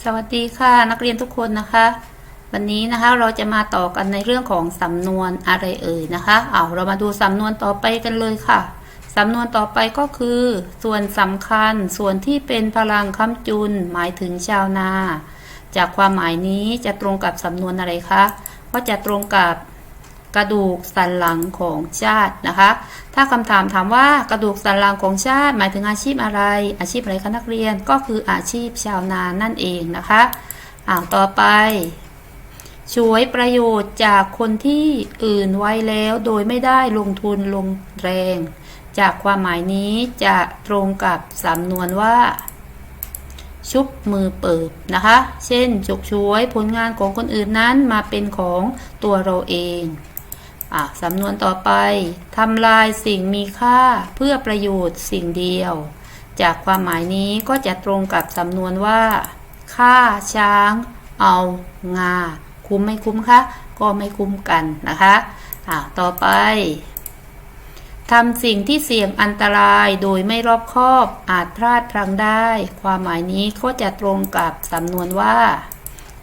สวัสดีค่ะนักเรียนทุกคนนะคะ วันนี้นะคะเราจะมาต่อกันในเรื่องของสำนวนอะไรเอ่ยนะคะเอาเรามาดูสำนวนต่อไปกันเลยค่ะสำนวนต่อไปก็คือ ส่วนสำคัญส่วนที่เป็นพลังค้ำจุน หมายถึงชาวนา จากความหมายนี้จะตรงกับสำนวนอะไรคะก็จะตรงกับ กระดูกสันหลังของชาตินะคะ ถ้าคำถามถามว่ากระดูกสันหลังของชาติ หมายถึงอาชีพอะไร อาชีพอะไรคะนักเรียนก็คืออาชีพชาวนานั่นเองนะคะอ่าต่อไปช่วยประโยชน์จากคนที่อื่นไว้แล้วโดยไม่ได้ลงทุนลงแรง จากความหมายนี้จะตรงกับสำนวนว่า ชุบมือเปิบนะคะ เช่นจกช่วยผลงานของคนอื่นนั้นมาเป็นของตัวเราเอง อะสำนวนต่อไปทำลายสิ่งมีค่าเพื่อประโยชน์สิ่งเดียว จากความหมายนี้ก็จะตรงกับสำนวนว่าฆ่าช้าง เอางา คุ้มไม่คุ้มคะ ก็ไม่คุ้มกันนะคะอะต่อไปทำสิ่งที่เสี่ยงอันตรายโดยไม่รอบคอบอาจพลาดพลั้งได้ ความหมายนี้ก็จะตรงกับสำนวนว่า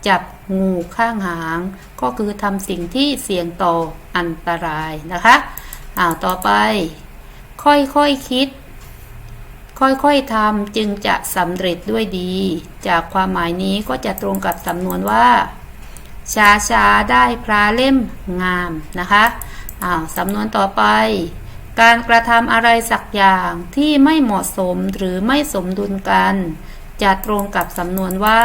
จับงูข้างหาง ก็คือทำสิ่งที่เสี่ยงต่ออันตรายนะคะอ้าวต่อไป ค่อยๆคคิด ค่อยๆทำจึงจะสำเร็จด้วยดี จากความหมายนี้ก็จะตรงกับสำนวนว่าช้าช้าได้พระเล่มงามนะคะอ้าวสำนวนต่อไป การกระทำอะไรสักอย่างที่ไม่เหมาะสมหรือไม่สมดุลกัน จะตรงกับสำนวนว่า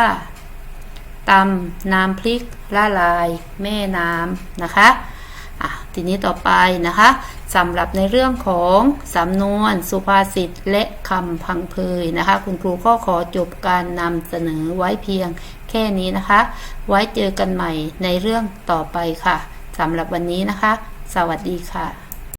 ตำน้ำพริกละลาย แม่น้ำนะคะอะทีนี้ต่อไปนะคะสำหรับในเรื่องของสำนวนสุภาษิตและคำพังเพยนะคะ คุณครูก็ขอจบการนำเสนอไว้เพียงแค่นี้นะคะ ไว้เจอกันใหม่ในเรื่องต่อไปค่ะสำหรับวันนี้นะคะ สวัสดีค่ะ